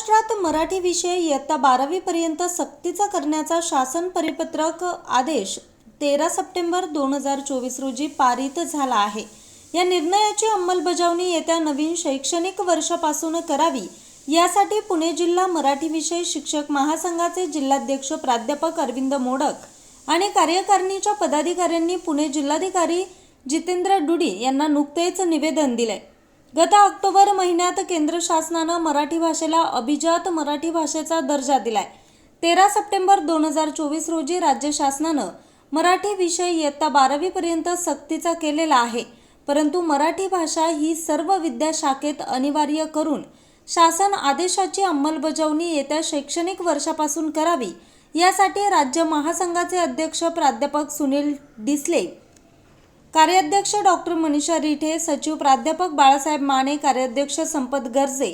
महाराष्ट्रात मराठी विषय इयत्ता बारावीपर्यंत सक्तीचा करण्याचा शासन परिपत्रक आदेश तेरा सप्टेंबर दोन हजार चोवीस रोजी पारित झाला आहे. या निर्णयाची अंमलबजावणी येत्या नवीन शैक्षणिक वर्षापासून करावी. यासाठी पुणे जिल्हा मराठी विषय शिक्षक महासंघाचे जिल्हाध्यक्ष प्राध्यापक अरविंद मोडक आणि कार्यकारिणीच्या पदाधिकाऱ्यांनी पुणे जिल्हाधिकारी जितेंद्र डुडी यांना नुकतेच निवेदन दिले गत ऑक्टोबर महिन्यात केंद्र शासनानं मराठी भाषेला अभिजात मराठी भाषेचा दर्जा दिलाय. तेरा सप्टेंबर दोन हजार चोवीस रोजी राज्य शासनानं मराठी विषय इयत्ता बारावीपर्यंत सक्तीचा केलेला आहे. परंतु मराठी भाषा ही सर्व विद्याशाखेत अनिवार्य करून शासन आदेशाची अंमलबजावणी येत्या शैक्षणिक वर्षापासून करावी यासाठी राज्य महासंघाचे अध्यक्ष प्राध्यापक सुनील डिसले कार्याध्यक्ष डॉक्टर मनीषा रिठे सचिव प्राध्यापक बाळासाहेब माने कार्याध्यक्ष संपत गर्जे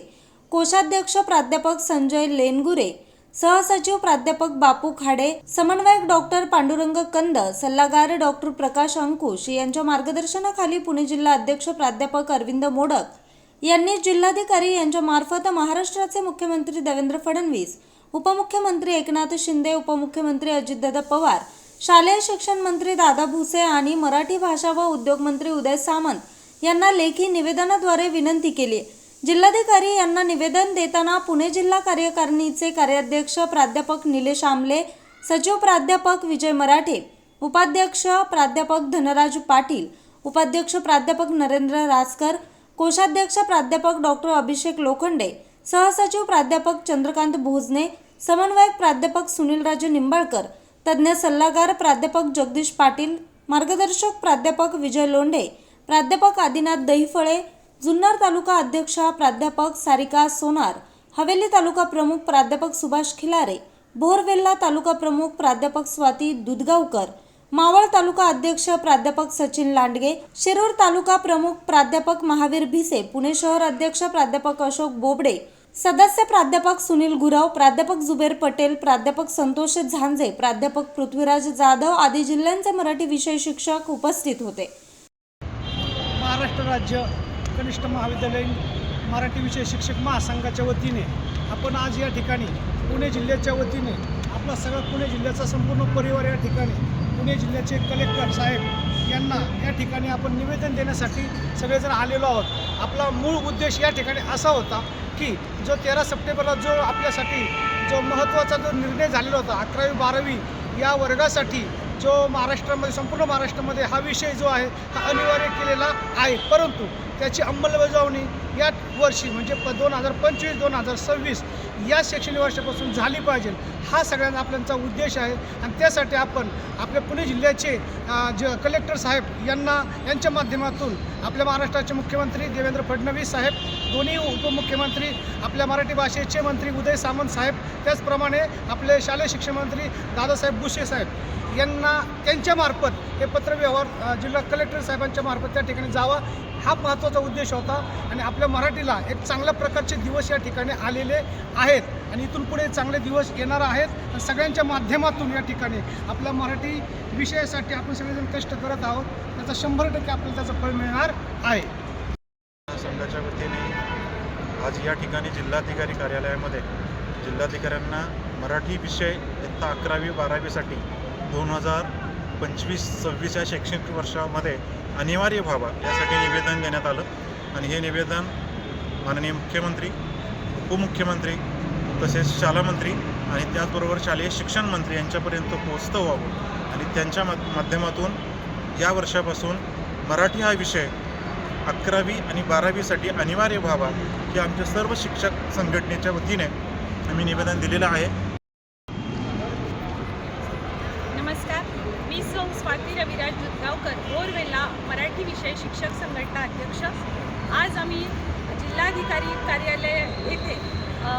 कोषाध्यक्ष प्राध्यापक संजय लेनगुरे सहसचिव प्राध्यापक बापू खाडे समन्वयक डॉक्टर पांडुरंग कंद सल्लागार डॉक्टर प्रकाश अंकुश यांच्या मार्गदर्शनाखाली पुणे जिल्हा अध्यक्ष प्राध्यापक अरविंद मोडक यांनी जिल्हाधिकारी यांच्या मार्फत महाराष्ट्राचे मुख्यमंत्री देवेंद्र फडणवीस उपमुख्यमंत्री एकनाथ शिंदे उपमुख्यमंत्री अजितदादा पवार शालेय शिक्षण मंत्री दादा भुसे आणि मराठी भाषा व उद्योग मंत्री उदय सामंत यांना लेखी निवेदनाद्वारे विनंती केली. जिल्हाधिकारी यांना निवेदन देताना पुणे जिल्हा कार्यकारिणीचे कार्याध्यक्ष प्राध्यापक निलेश आमले सचिव प्राध्यापक विजय मराठे उपाध्यक्ष प्राध्यापक धनराज पाटील उपाध्यक्ष प्राध्यापक नरेंद्र रासकर कोषाध्यक्ष प्राध्यापक डॉक्टर अभिषेक लोखंडे सहसचिव प्राध्यापक चंद्रकांत भोजने समन्वयक प्राध्यापक सुनीलराजे निंबाळकर तज्ज्ञ सल्लागार प्राध्यापक जगदीश पाटील मार्गदर्शक प्राध्यापक विजय लोंढे प्राध्यापक आदिनाथ दहिफळे जुन्नर तालुका अध्यक्षा प्राध्यापक सारिका सोनार हवेली तालुका प्रमुख प्राध्यापक सुभाष खिलारे बोरवेल्ला तालुका प्रमुख प्राध्यापक स्वाती दुधगावकर मावळ तालुका अध्यक्ष प्राध्यापक सचिन लांडगे शिरूर तालुका प्रमुख प्राध्यापक महावीर भिसे पुणे शहर अध्यक्ष प्राध्यापक अशोक बोबडे सदस्य प्राध्यापक सुनील गुराव प्राध्यापक जुबेर पटेल प्राध्यापक संतोष झांजे प्राध्यापक पृथ्वीराज जाधव आदी जिल्ह्यांचे मराठी विषय शिक्षक उपस्थित होते. महाराष्ट्र राज्य कनिष्ठ महाविद्यालयीन मराठी विषय शिक्षक महासंघाच्या वतीने आपण आज या ठिकाणी पुणे जिल्ह्याच्या वतीने आपला सगळा पुणे जिल्ह्याचा संपूर्ण परिवार या ठिकाणी पुणे जिल्ह्याचे कलेक्टर साहेब यांना या ठिकाणी आपण निवेदन देण्यासाठी सगळेजण आलेलो आहोत. आपला मूळ उद्देश या ठिकाणी असा होता की जो तेरा सप्टेंबरला जो आपल्यासाठी जो महत्त्वाचा जो निर्णय झालेला होता अकरावी बारावी या वर्गासाठी जो महाराष्ट्रामध्ये संपूर्ण महाराष्ट्रामध्ये हा विषय जो आहे हा अनिवार्य केलेला आहे. परंतु त्याची अंमलबजावणी या वर्षी म्हणजे प दोन हजार पंचवीस दोन हजार सव्वीस या शैक्षणिक वर्षापासून झाली पाहिजे हा सगळ्यांना आपल्याचा उद्देश आहे. आणि त्यासाठी आपण आपल्या पुणे जिल्ह्याचे ज कलेक्टर साहेब यांना यांच्या माध्यमातून आपल्या महाराष्ट्राचे मुख्यमंत्री देवेंद्र फडणवीस साहेब दोन्ही उपमुख्यमंत्री आपल्या मराठी भाषेचे मंत्री उदय सामंत साहेब त्याचप्रमाणे आपले शालेय शिक्षण मंत्री दादासाहेब भुसे साहेब यांना त्यांच्यामार्फत हे पत्रव्यवहार जिल्हा कलेक्टर साहेबांच्या मार्फत त्या ठिकाणी जावा. हा महत्त्वाचा उद्देश होता आणि आपल्या मराठीला एक चांगल्या प्रकारचे दिवस या ठिकाणी आलेले आहेत आणि इथून पुढे चांगले दिवस येणार आहेत. आणि सगळ्यांच्या माध्यमातून या ठिकाणी आपल्या मराठी विषयासाठी आपण सगळेजण कष्ट करत आहोत. त्याचा शंभर टक्के आपल्याला त्याचं फळ मिळणार आहे. संघाच्या वतीने आज या ठिकाणी जिल्हाधिकारी कार्यालयामध्ये जिल्हाधिकाऱ्यांना मराठी विषय इयत्ता अकरावी बारावीसाठी दोन हजार पंचवीस सव्वीस या शैक्षणिक वर्षामध्ये अनिवार्य व्हावा यासाठी निवेदन देण्यात आलं. आणि हे निवेदन माननीय मुख्यमंत्री उपमुख्यमंत्री तसेच शालामंत्री आणि त्याचबरोबर शालेय शिक्षण मंत्री यांच्यापर्यंत पोचतं व्हावं. आणि त्यांच्या माध्यमातून या वर्षापासून मराठी हा विषय अकरावी आणि बारावीसाठी अनिवार्य व्हावा हे आमच्या सर्व शिक्षक संघटनेच्या वतीने आम्ही निवेदन दिलेलं आहे. नमस्कार. मी सौ स्वाती रविराज दुधगावकर बोरवेला मराठी विषय शिक्षक संघटना अध्यक्ष. आज आम्ही जिल्हाधिकारी कार्यालय येथे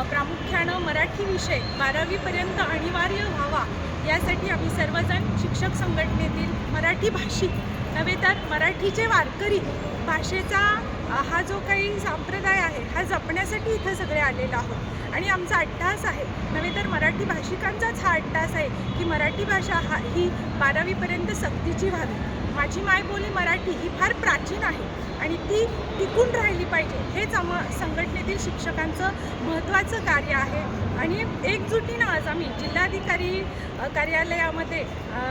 प्रामुख्यानं मराठी विषय बारावीपर्यंत अनिवार्य व्हावा यासाठी आम्ही सर्वजण शिक्षक संघटनेतील मराठी भाषिक नव्हे तर मराठीचे वारकरी भाषेचा हा जो काही संप्रदाय आहे हा जपण्यासाठी इथं सगळे आलेलो आहोत. आणि आमचा अट्टास आहे. नव्हे तर मराठी भाषिकांचाच हा अट्टास आहे की मराठी भाषा हा ही बारावीपर्यंत सक्तीची व्हावी. माझी मायबोली मराठी ही फार प्राचीन आहे. आणि ती टिकून राहिली पाहिजे. हेच आम संघटनेतील शिक्षकांचं महत्त्वाचं कार्य आहे. आणि एकजुटीनं आज आम्ही जिल्हाधिकारी कार्यालयामध्ये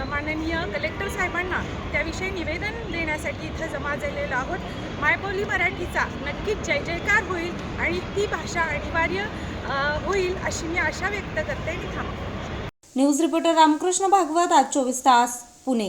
माननीय कलेक्टर साहेबांना त्याविषयी निवेदन देण्यासाठी इथं जमा झालेलो आहोत. मायबोली मराठीचा नक्कीच जय जयकार होईल आणि ती भाषा अनिवार्य होईल अशी मी आशा व्यक्त करते. आणि थांबते. न्यूज रिपोर्टर रामकृष्ण भागवत आज चोवीस तास पुणे.